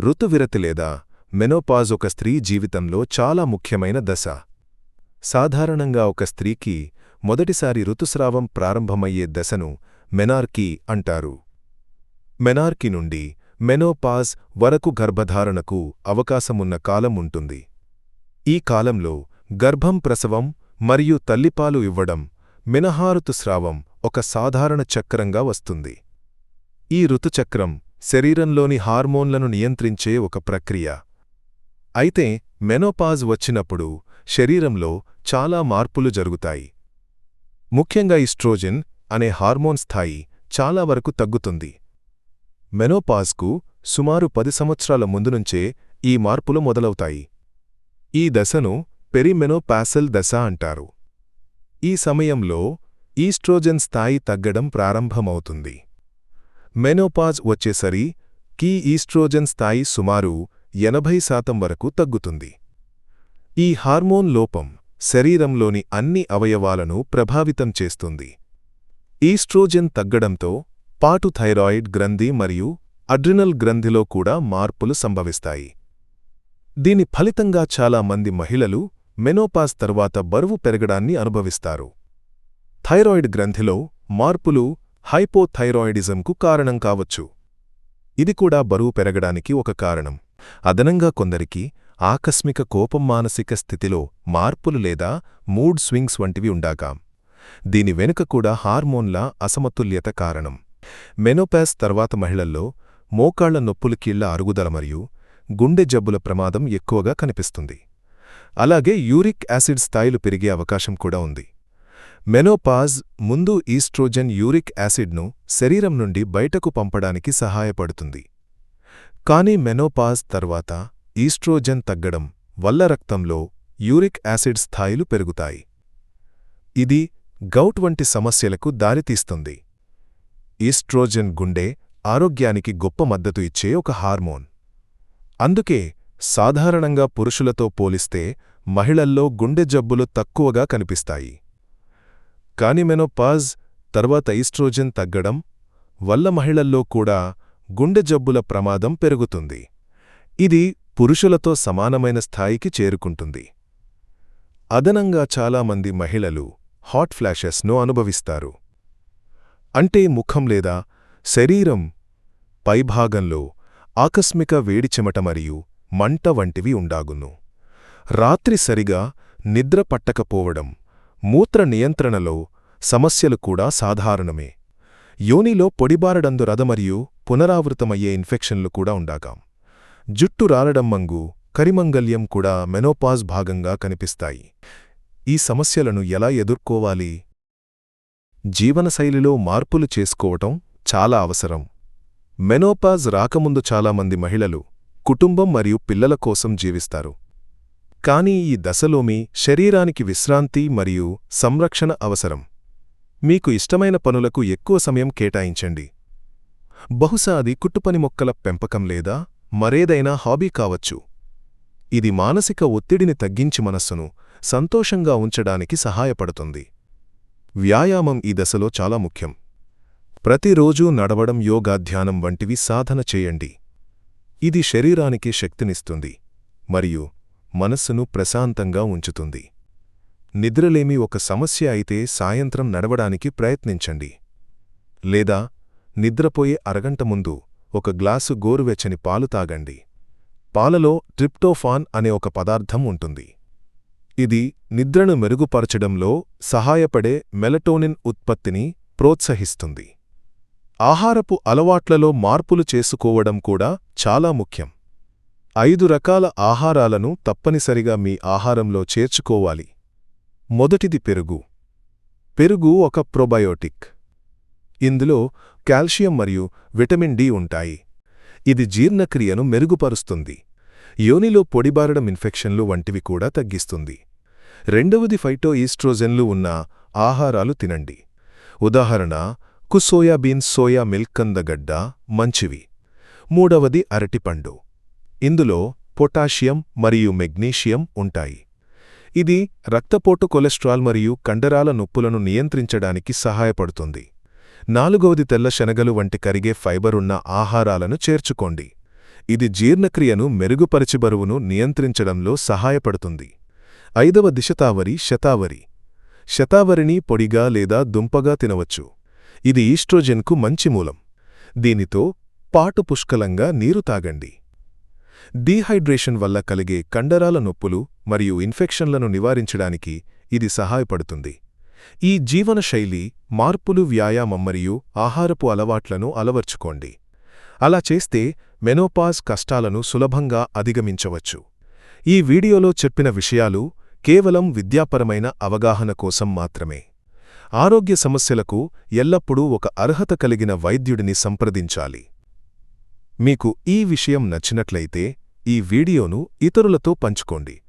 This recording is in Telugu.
ఋతువిరతి లేదా మెనోపాజ్ ఒక స్త్రీ జీవితంలో చాలా ముఖ్యమైన దశ. సాధారణంగా ఒక స్త్రీకి మొదటిసారి ఋతుస్రావం ప్రారంభమయ్యే దశను మెనార్కీ అంటారు. మెనార్కీ నుండి మెనోపాజ్ వరకు గర్భధారణకు అవకాశమున్న కాలం ఉంటుంది. ఈ కాలంలో గర్భం ప్రసవం మరియు తల్లిపాలు ఇవ్వడం మినహారుతుస్రావం ఒక సాధారణ చక్రంగా వస్తుంది. ఈ ఋతుచక్రం శరీరంలోని హార్మోన్లను నియంత్రించే ఒక ప్రక్రియ. అయితే మెనోపాజ్ వచ్చినప్పుడు శరీరంలో చాలా మార్పులు జరుగుతాయి. ముఖ్యంగా ఈస్ట్రోజెన్ అనే హార్మోన్ స్థాయి చాలా వరకు తగ్గుతుంది. మెనోపాజ్కు సుమారు పది సంవత్సరాల ముందు నుంచే ఈ మార్పులు మొదలవుతాయి. ఈ దశను పెరిమెనోపాసల్ దశ అంటారు. ఈ సమయంలో ఈస్ట్రోజెన్ స్థాయి తగ్గడం ప్రారంభమవుతుంది. మెనోపాజ్ వచ్చేసరి కీ ఈస్ట్రోజెన్ స్థాయి సుమారు ఎనభై శాతం వరకు తగ్గుతుంది. ఈ హార్మోన్ లోపం శరీరంలోని అన్ని అవయవాలను ప్రభావితం చేస్తుంది. ఈస్ట్రోజెన్ తగ్గడంతో పాటు థైరాయిడ్ గ్రంథి మరియు అడ్రినల్ గ్రంథిలో కూడా మార్పులు సంభవిస్తాయి. దీని ఫలితంగా చాలా మంది మహిళలు మెనోపాజ్ తర్వాత బరువు పెరగడాన్ని అనుభవిస్తారు. థైరాయిడ్ గ్రంథిలో మార్పులు హైపోథైరాయిడిజంకు కారణం కావచ్చు. ఇది కూడా బరువు పెరగడానికి ఒక కారణం. అదనంగా కొందరికి ఆకస్మిక కోపం మానసిక స్థితిలో మార్పులు లేదా మూడ్ స్వింగ్స్ వంటివి ఉండాగాం. దీని వెనుక కూడా హార్మోన్ల అసమతుల్యత కారణం. మెనోపాస్ తర్వాత మహిళల్లో మోకాళ్ళ నొప్పులు కీళ్ళ అరుగుదల మరియు గుండె జబ్బుల ప్రమాదం ఎక్కువగా కనిపిస్తుంది. అలాగే యూరిక్ యాసిడ్ స్థాయిలు పెరిగే అవకాశం కూడా ఉంది. మెనోపాజ్ ముందు ఈస్ట్రోజన్ యూరిక్ యాసిడ్ను శరీరం నుండి బయటకు పంపడానికి సహాయపడుతుంది. కానీ మెనోపాజ్ తర్వాత ఈస్ట్రోజన్ తగ్గడం వల్ల రక్తంలో యూరిక్ యాసిడ్ స్థాయిలు పెరుగుతాయి. ఇది గౌట్ వంటి సమస్యలకు దారితీస్తుంది. ఈస్ట్రోజన్ గుండె ఆరోగ్యానికి గొప్ప మద్దతు ఇచ్చే ఒక హార్మోన్. అందుకే సాధారణంగా పురుషులతో పోలిస్తే మహిళల్లో గుండె జబ్బులు తక్కువగా కనిపిస్తాయి. కాని మెనోపాజ్ తర్వాత ఈస్ట్రోజన్ తగ్గడం వల్ల మహిళల్లో కూడా గుండె జబ్బుల ప్రమాదం పెరుగుతుంది. ఇది పురుషులతో సమానమైన స్థాయికి చేరుకుంటుంది. అదనంగా చాలామంది మహిళలు హాట్ ఫ్లాషెస్ను అనుభవిస్తారు. అంటే ముఖం లేదా శరీరం పైభాగంలో ఆకస్మిక వేడిచెమట మరియు మంట వంటివి ఉండాగును. రాత్రి సరిగా నిద్ర పట్టకపోవడం మూత్ర నియంత్రణలో సమస్యలు కూడా సాధారణమే. యోనిలో పొడిబారడందు రథ మరియు పునరావృతమయ్యే ఇన్ఫెక్షన్లు కూడా ఉండాగాం. జుట్టు రాలడం మంగు కరిమంగల్యం కూడా మెనోపాజ్ భాగంగా కనిపిస్తాయి. ఈ సమస్యలను ఎలా ఎదుర్కోవాలి? జీవనశైలిలో మార్పులు చేసుకోవటం చాలా అవసరం. మెనోపాజ్ రాకముందు చాలామంది మహిళలు కుటుంబం మరియు పిల్లల కోసం జీవిస్తారు. కానీ ఈ దశలోమి శరీరానికి విశ్రాంతి మరియు సంరక్షణ అవసరం. మీకు ఇష్టమైన పనులకు ఎక్కువ సమయం కేటాయించండి. బహుశా అది కుట్టుపని మొక్కల పెంపకం లేదా మరేదైనా హాబీ కావచ్చు. ఇది మానసిక ఒత్తిడిని తగ్గించి మనస్సును సంతోషంగా ఉంచడానికి సహాయపడుతుంది. వ్యాయామం ఈ దశలో చాలా ముఖ్యం. ప్రతిరోజూ నడవడం యోగాధ్యానం వంటివి సాధన చేయండి. ఇది శరీరానికి శక్తినిస్తుంది. మరియు మనస్సును ప్రశాంతంగా ఉంచుతుంది. నిద్రలేమి ఒక సమస్య అయితే సాయంత్రం నడవడానికి ప్రయత్నించండి. లేదా నిద్రపోయే అరగంట ముందు ఒక గ్లాసు గోరువెచ్చని పాలు తాగండి. పాలలో ట్రిప్టోఫాన్ అనే ఒక పదార్థం ఉంటుంది. ఇది నిద్రను మెరుగుపరచడంలో సహాయపడే మెలటోనిన్ ఉత్పత్తిని ప్రోత్సహిస్తుంది. ఆహారపు అలవాట్లలో మార్పులు చేసుకోవడం కూడా చాలా ముఖ్యం. ఐదు రకాల ఆహారాలను తప్పనిసరిగా మీ ఆహారంలో చేర్చుకోవాలి. మొదటిది పెరుగు. పెరుగు ఒక ప్రొబయోటిక్. ఇందులో కాల్షియం మరియు విటమిన్ డి ఉంటాయి. ఇది జీర్ణక్రియను మెరుగుపరుస్తుంది. యోనిలో పొడిబారడం ఇన్ఫెక్షన్లు వంటివి కూడా తగ్గిస్తుంది. రెండవది ఫైటో ఈస్ట్రోజెన్లు ఉన్న ఆహారాలు తినండి. ఉదాహరణ కు సోయాబీన్ సోయా మిల్క్ కందగడ్డ మంచివి. మూడవది అరటిపండు. ఇందులో పొటాషియం మరియు మెగ్నీషియం ఉంటాయి. ఇది రక్తపోటు కొలెస్ట్రాల్ మరియు కండరాల నొప్పులను నియంత్రించడానికి సహాయపడుతుంది. నాలుగవది తెల్ల శనగలు వంటి కరిగే ఫైబరున్న ఆహారాలను చేర్చుకోండి. ఇది జీర్ణక్రియను మెరుగుపరిచి బరువును నియంత్రించడంలో సహాయపడుతుంది. ఐదవ దిశతావరి శతావరి. శతావరిని పొడిగా లేదా దుంపగా తినవచ్చు. ఇది ఈస్ట్రోజెన్కు మంచి మూలం. దీనితో పాటు పుష్కలంగా నీరు తాగండి. డీహైడ్రేషన్ వల్ల కలిగే కండరాల నొప్పులు మరియు ఇన్ఫెక్షన్లను నివారించడానికి ఇది సహాయపడుతుంది. ఈ జీవనశైలి మార్పులు వ్యాయామం మరియు ఆహారపు అలవాట్లను అలవర్చుకోండి. అలా చేస్తే మెనోపాజ్ కష్టాలను సులభంగా అధిగమించవచ్చు. ఈ వీడియోలో చెప్పిన విషయాలు కేవలం విద్యాపరమైన అవగాహన కోసం మాత్రమే. ఆరోగ్య సమస్యలకు ఎల్లప్పుడూ ఒక అర్హత కలిగిన వైద్యుడిని సంప్రదించాలి. మీకు ఈ విషయం నచ్చినట్లయితే ఈ వీడియోను ఇతరులతో పంచుకోండి.